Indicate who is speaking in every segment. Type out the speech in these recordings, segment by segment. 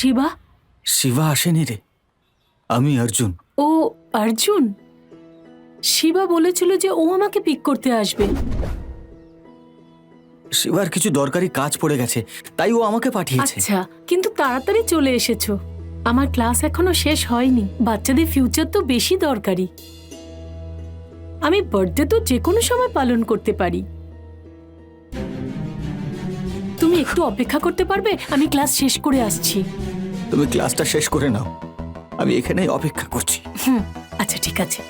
Speaker 1: শিবা? শিবা
Speaker 2: আসেনি রে। আমি অর্জুন।
Speaker 1: ও অর্জুন? শিবা বলেছিল যে ও আমাকে পিক করতে আসবে।
Speaker 2: শিবার কিছু দরকারি কাজ পড়ে গেছে তাই ও আমাকে পাঠিয়েছে।
Speaker 1: আচ্ছা কিন্তু তাড়াতাড়ি চলে এসেছ। আমার ক্লাস এখনও শেষ হয়নি। বাচ্চাদের ফিউচার তো বেশি দরকারি। আমি বার্থডে তো যে কোনো সময় পালন করতে পারি। তুমি একটু অপেক্ষা করতে পারবে? আমি ক্লাস শেষ করে আসছি।
Speaker 2: তুমি ক্লাসটা শেষ করে নাও। আমি এখানেই অপেক্ষা করছি।
Speaker 1: হুম আচ্ছা ঠিক আছে।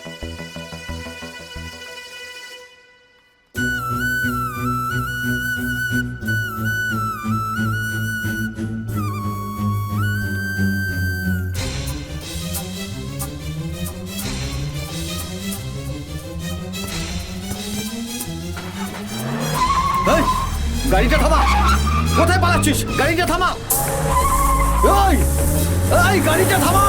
Speaker 2: গাড়িটা থামা। কোথায় পালাচ্ছিস? গাড়িটা থামা। এই গাড়িটা থামা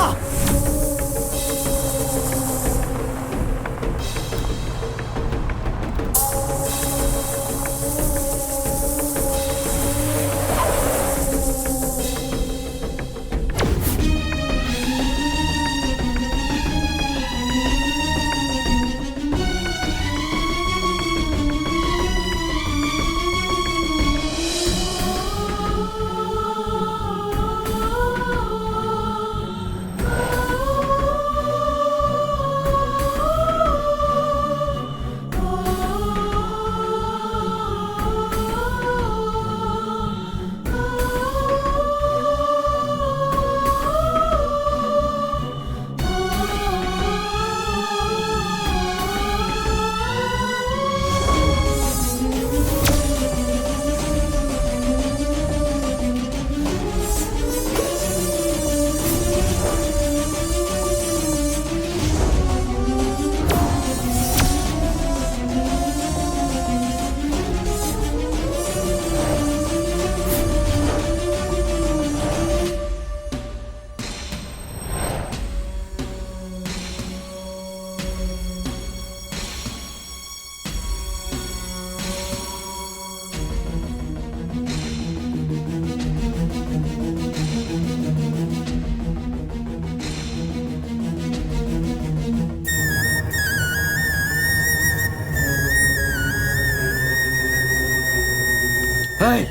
Speaker 2: এই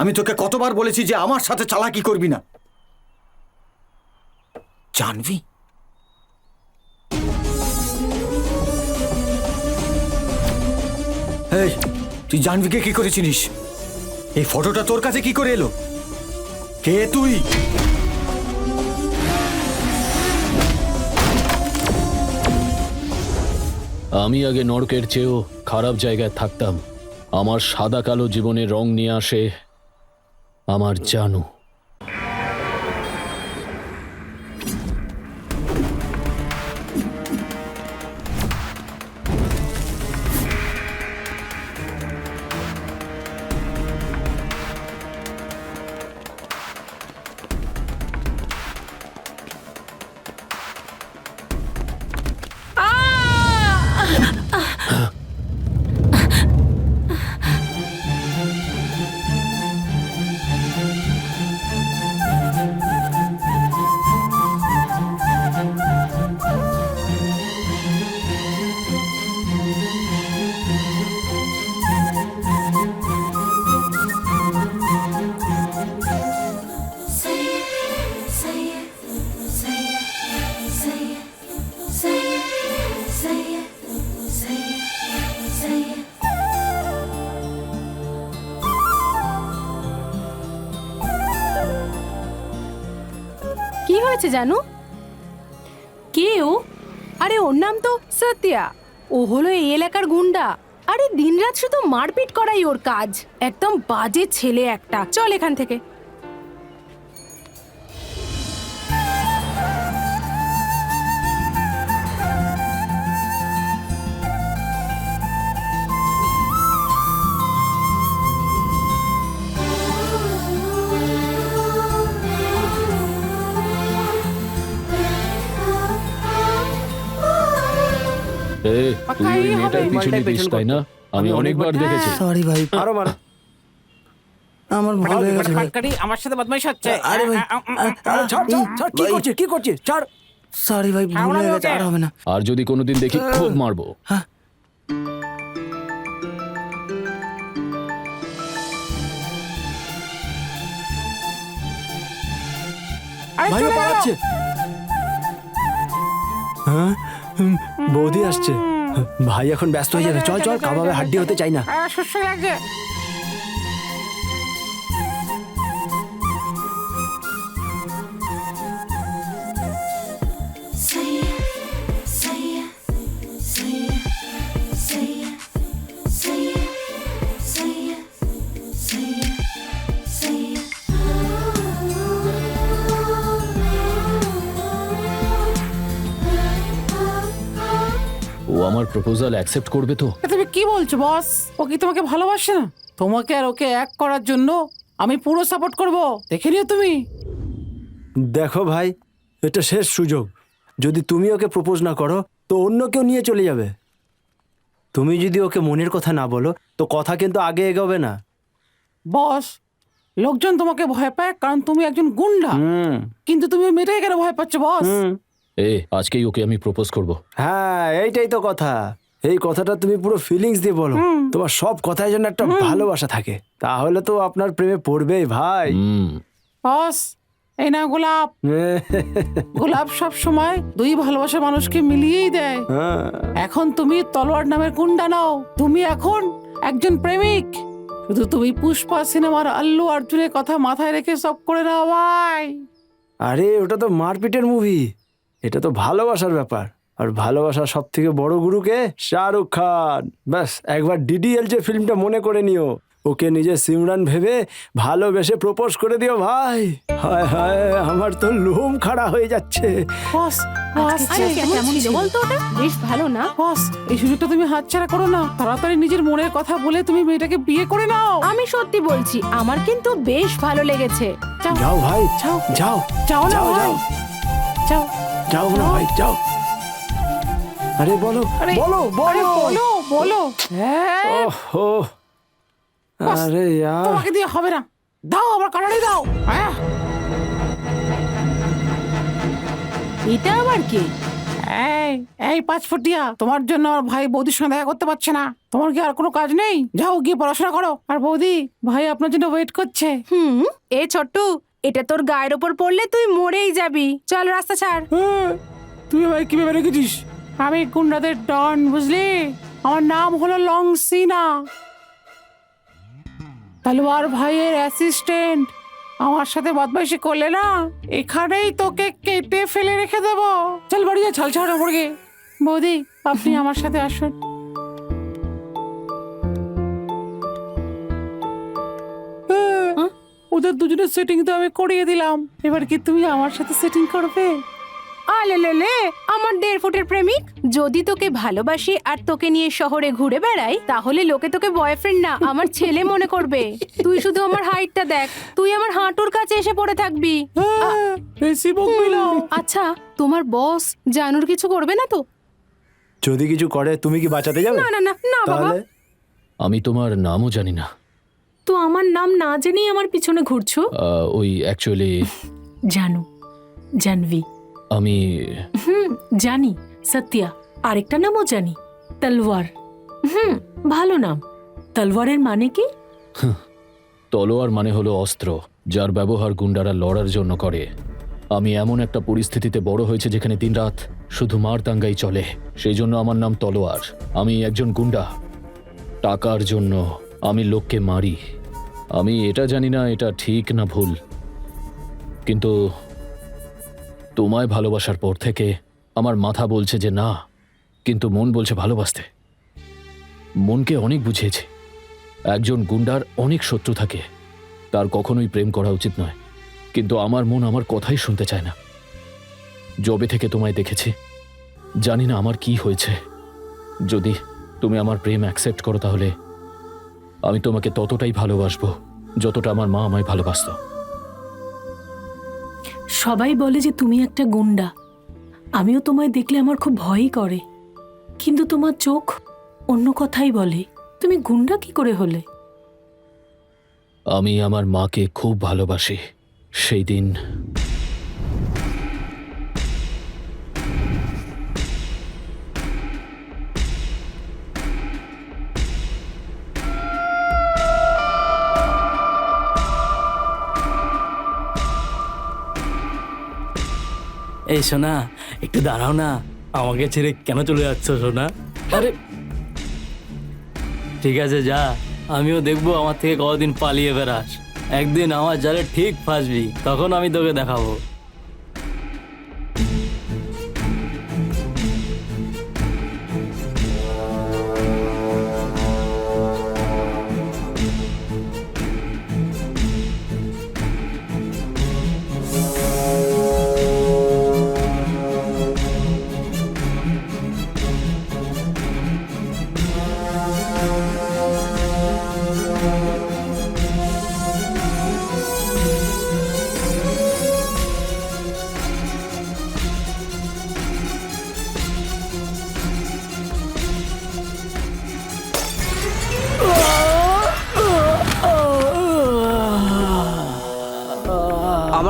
Speaker 2: আমি তোকে কতবার বলেছি যে আমার সাথে চালাকি করবি না। জানবি? এই, তুই জানবিকে কি করে চিনিস? এই ফটোটা তোর কাছে কি করে এলো? কে তুই?
Speaker 3: আমি আগে নরকের চেয়েও খারাপ জায়গায় থাকতাম। আমার সাদা কালো জীবনে রং নিয়ে আসে আমার জানু।
Speaker 4: জানু?
Speaker 1: কে ও
Speaker 4: আরে ওর নাম তো সত্যা ও হলো এই এলাকার গুন্ডা। আরে দিনরাত শুধু মারপিট করাই ওর কাজ। একদম বাজে ছেলে একটা। চল এখান থেকে।
Speaker 3: এ তুই ওই মেয়েটার পিছনে দিস তাই না? আমি অনেকবার দেখেছি।
Speaker 5: সরি ভাই। আরও মার। আমার ভুল হয়ে গেছে ভাই।
Speaker 6: আমার সাথে বদমাইশ হচ্ছে
Speaker 5: আরে ভাই আরে ছাড় ছাড় কি করছিস কি করছিস? ছাড়। সরি ভাই ভুল হয়ে গেছে আর হবে না।
Speaker 3: আর যদি কোনোদিন দেখি খুব মারবো।
Speaker 6: আরে
Speaker 5: ভাইও পালাচ্ছে। হ্যাঁ? বৌদি আসছে। ভাই এখন ব্যস্ত হয়ে যাবে। চল চল, কাবাবে হাড্ডি হতে চাই না।
Speaker 6: সুস্থ লাগছে
Speaker 3: আমার প্রপোজাল অ্যাকসেপ্ট করবে তো?
Speaker 6: এ, তুমি কি বলছো বস ও কি তোমাকে ভালোবাসে না? তোমাকে আর ওকে এক করার জন্য আমি পুরো সাপোর্ট করব? দেখে নিও তুমি।
Speaker 5: দেখো ভাই এটা শেষ সুযোগ। যদি তুমি ওকে প্রপোজ না করো তো অন্য কেউ নিয়ে চলে যাবে। তুমি যদি ওকে মনের কথা না বলো তো কথা কিন্তু আগে এগোবে না।
Speaker 6: বস লোকজন তোমাকে ভয় পায় কারণ তুমি একজন গুন্ডা।
Speaker 5: হুম।
Speaker 6: কিন্তু তুমি ওই মেয়েটাকে কেন ভয় পাচ্ছ বস
Speaker 5: হুম।
Speaker 3: এ আজকেই ওকে আমি প্রপোজ করব।
Speaker 5: হ্যাঁ এইটাই তো কথা। এই কথাটা তুমি পুরো ফিলিংস দিয়ে বলো। তোমার সব কথায় যেন একটা ভালোবাসা থাকে। তাহলে তো আপনার প্রেমে পড়বেই ভাই।
Speaker 6: বস এই না গোলাপ। গোলাপ সব সময় দুই ভালোবাসা মানুষকে মিলিয়েই দেয়।
Speaker 5: হ্যাঁ।
Speaker 6: এখন তুমি তলোয়ার নামের গুন্ডা নাও। তুমি এখন একজন প্রেমিক। শুধু তুমি পুষ্পা সিনেমার আল্লু অর্জুনের কথা মাথায় রেখে সব করে নাও ভাই।
Speaker 5: আরে ওটা তো মারপিটের মুভি এটা তো ভালোবাসার ব্যাপার। আর ভালোবাসার সব থেকে বড় গুরুকে শাহরুখ খান। ব্যাস একবার ডিডিএল যে ফিল্মটা মনে করে নিও। ওকে নিজে সিমরান ভেবে ভালোবেসে প্রপোজ করে দিও ভাই। হায় হায় আমার তো লোম খাড়া হয়ে যাচ্ছে।
Speaker 6: বস বস
Speaker 4: আরে কেমন ছিল? বলতো ওটা? বেশ ভালো না?
Speaker 6: বস এই সুযোগটা তুমি হাতছাড়া করো না। তাড়াতাড়ি নিজের মনের কথা বলে তুমি মেয়েটাকে বিয়ে করে নাও।
Speaker 4: আমি সত্যি বলছি আমার কিন্তু বেশ ভালো লেগেছে।
Speaker 6: যাও।
Speaker 5: যাও ভাই
Speaker 6: যাও।
Speaker 5: যাও।
Speaker 6: যাও না
Speaker 5: যাও। যাও।
Speaker 6: যাও
Speaker 5: না ভাই যাও। আরে বলো
Speaker 6: আরে
Speaker 5: বলো
Speaker 6: আরে
Speaker 5: বলো।
Speaker 6: বলো বলো হ্যাঁ।
Speaker 5: ওহো আরে ইয়ার।
Speaker 6: তোমাকে দিয়ে হবে না। দাও দাও। হ্যাঁ।
Speaker 4: এটা আবার কি?
Speaker 6: এই এই পাঁচ ফুটিয়া তোমার জন্য আমার ভাই বৌদির সঙ্গে দেখা করতে পারছে না। তোমার কি আর কোনো কাজ নেই? যাও গিয়ে পড়াশোনা করো। আর বৌদি ভাই আপনার জন্য ওয়েট করছে।
Speaker 4: হুম এ ছোট্টু এটা তোর গায়ের ওপর পড়লে তুই মরেই যাবি। চল রাস্তা ছাড়।
Speaker 6: হ্যাঁ, তুই ভাই কি ভেবে রেখেছিস? আমি গুন্ডাদের ডন বুঝলি? আমার নাম হলো লং সিনা। তালুয়ার ভাইয়ের অ্যাসিস্ট্যান্ট আমার সাথে বদমাইশি করলে না এখানেই তোকে কেটে ফেলে রেখে দেবো। চল বাড়ি যা ছাল ছাড়া মুরগি বৌদি আপনি আমার সাথে আসুন। ওদের দুজনের সেটিং তো আমি করিয়ে দিলাম। এবার কি তুমি আমার সাথে সেটিং করবে?
Speaker 4: আলে লে লে আমার দেড় ফুটের প্রেমিক যদি তোকে ভালোবাসি আর তোকে নিয়ে শহরে ঘুরে বেড়াই তাহলে লোকে তোকে বয়ফ্রেন্ড না আমার ছেলে মনে করবে। তুই শুধু আমার হাইটটা দেখ তুই আমার হাঁটুর কাছে এসে পড়ে থাকবি।
Speaker 6: হ্যাঁ, বেশি
Speaker 4: আচ্ছা তোমার বস জানুর কিছু করবে না তো?
Speaker 5: যদি কিছু করে তুমি কি বাঁচাতে যাবে?
Speaker 4: না না না না বাবা।
Speaker 3: আমি তোমার নামও জানি না।
Speaker 1: তো আমার নাম না জেনেই আমার পিছনে ঘুরছো?
Speaker 3: আহ, ওই অ্যাকচুয়ালি
Speaker 1: জানু জানভি।
Speaker 3: আমি
Speaker 1: হুম জানি সত্যা আরেকটা নামও জানি তলওয়ার। হুম ভালো নাম। তলওয়ারের মানে কি?
Speaker 3: তলোয়ার মানে হলো অস্ত্র যার ব্যবহার গুন্ডারা লড়ার জন্য করে। আমি এমন একটা পরিস্থিতিতে বড় হয়েছে যেখানে দিনরাত শুধু মার দাঙ্গাই চলে। সেই জন্য আমার নাম তলোয়ার আমি একজন গুন্ডা। টাকার জন্য আমি লোককে মারি। আমি এটা জানি না, এটা ঠিক না ভুল। কিন্তু তোমায় ভালোবাসার পর থেকে আমার মাথা বলছে যে না, কিন্তু মন বলছে ভালোবাসতে। মনকে অনেক বুঝিয়েছে। একজন গুন্ডার অনেক শত্রু থাকে। তার কখনোই প্রেম করা উচিত নয়। কিন্তু আমার মন আমার কথাই শুনতে চায় না। জবে থেকে তোমায় দেখেছি, জানি না আমার কি হয়েছে। যদি তুমি আমার প্রেম অ্যাকসেপ্ট করো তাহলে আমি তোমাকে ততটাই ভালোবাসবো যতটা আমার মা আমায় ভালোবাসত।
Speaker 1: সবাই বলে যে তুমি একটা গুন্ডা। আমিও তোমায় দেখলে আমার খুব ভয়ই করে। কিন্তু তোমার চোখ অন্য কথাই বলে তুমি গুন্ডা কি করে হলে?
Speaker 3: আমি আমার মাকে খুব ভালোবাসি। সেই দিন
Speaker 7: এই সোনা, একটু দাঁড়াও না। আমাকে ছেড়ে কেন চলে যাচ্ছ সোনা? আরে, ঠিক আছে, যা। আমিও দেখব আমার থেকে কতদিন পালিয়ে বেড়াস। একদিন আমার জালে ঠিক ফাঁসবি, তখন আমি তোকে দেখাবো।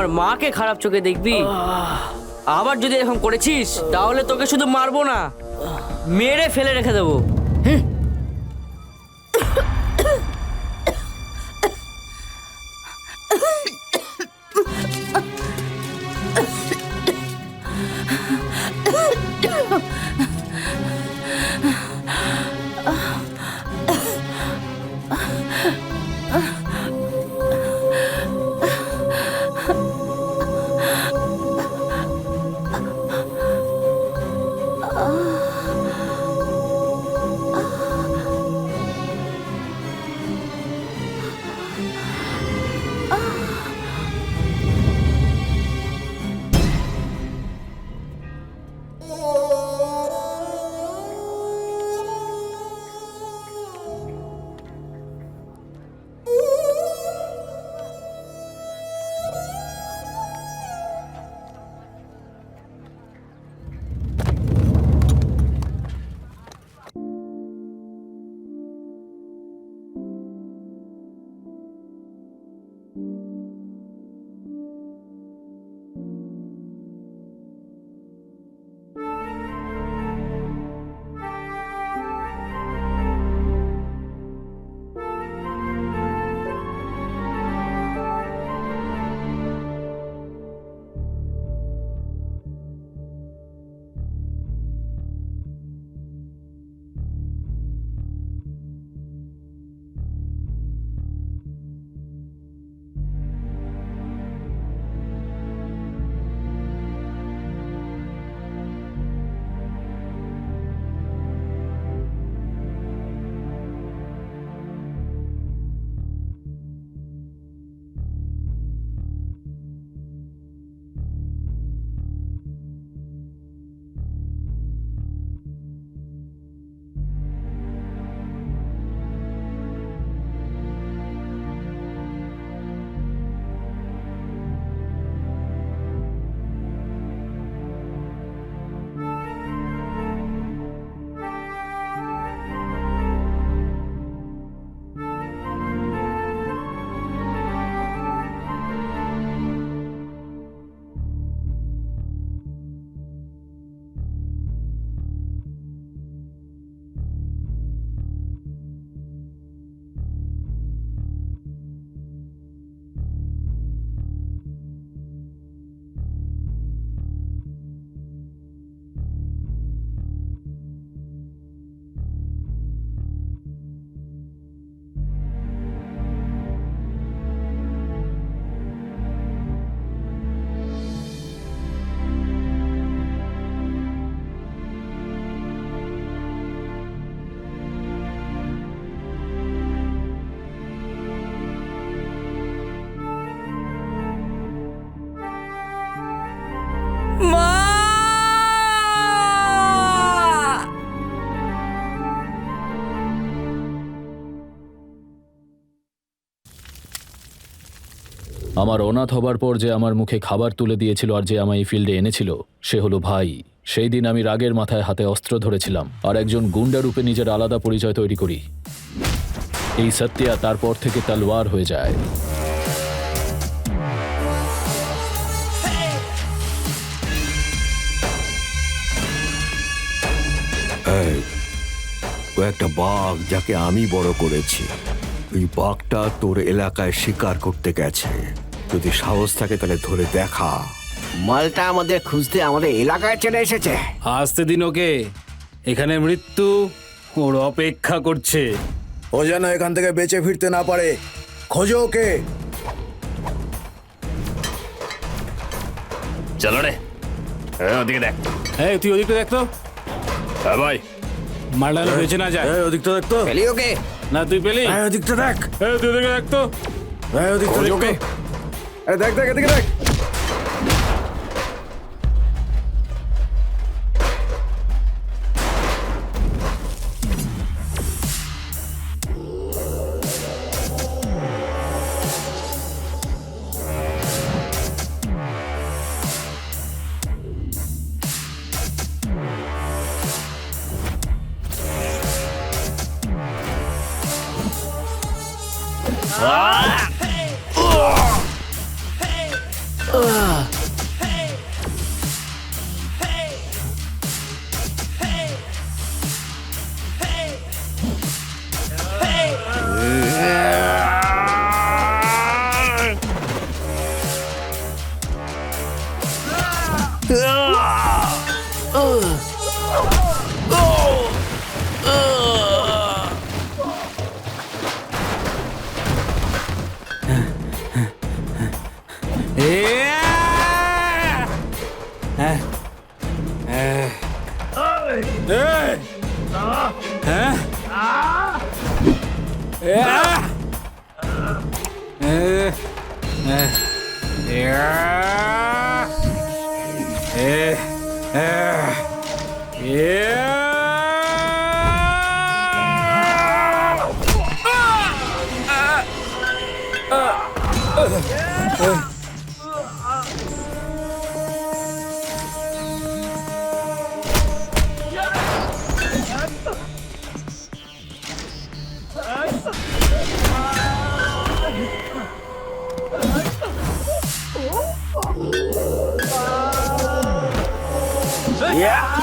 Speaker 8: আমার মাকে খারাপ চোখে দেখবি। আবার যদি এরকম করেছিস, তাহলে তোকে শুধু মারবো না, মেরে ফেলে রেখে দেবো।
Speaker 3: 啊 thank you আমার অনাথ হবার পর যে আমার মুখে খাবার তুলে দিয়েছিল আর যে আমায় এই ফিল্ডে এনেছিল, সে হলো ভাই। সেই দিন আমি রাগের মাথায় হাতে অস্ত্র ধরেছিলাম আর একজন গুন্ডা রূপে নিজের আলাদা পরিচয় তৈরি করি। এই সত্যা তারপর থেকে তালওয়ার হয়ে যায়।
Speaker 9: একটা বাঘ যাকে আমি বড় করেছি। ওই বাঘটা তোর এলাকায় শিকার করতে গেছে। যদি সাহস থাকে তাহলে ধরে দেখা।
Speaker 10: মালটা আমাদের খুঁজতে আমাদের এলাকায় চলে এসেছে।
Speaker 7: আসতে দিন ওকে। এখানে মৃত্যু ওর অপেক্ষা করছে।
Speaker 11: ও যেন এখান থেকে বেঁচে ফিরতে না পারে। খোঁজো ওকে।
Speaker 7: চলো রে। ওদিকে দেখ। এই তুই ওদিকটা দেখ তো। হ্যাঁ ভাই। মালটা যেন বেঁচে না যায়।
Speaker 11: এই ওদিকটা দেখ তো।
Speaker 10: পেলি ওকে?
Speaker 7: না তুই পেলি?
Speaker 11: এই ওদিকটা দেখ।
Speaker 7: এই তুই ওদিকে দেখ তো।
Speaker 11: এই ওদিকটা দেখ
Speaker 5: ওকে।
Speaker 11: আরে দেখ দেখ এদিকে দেখ Ugh. 哎！哎！哎！啊！哎！啊！哎！
Speaker 10: Yeah!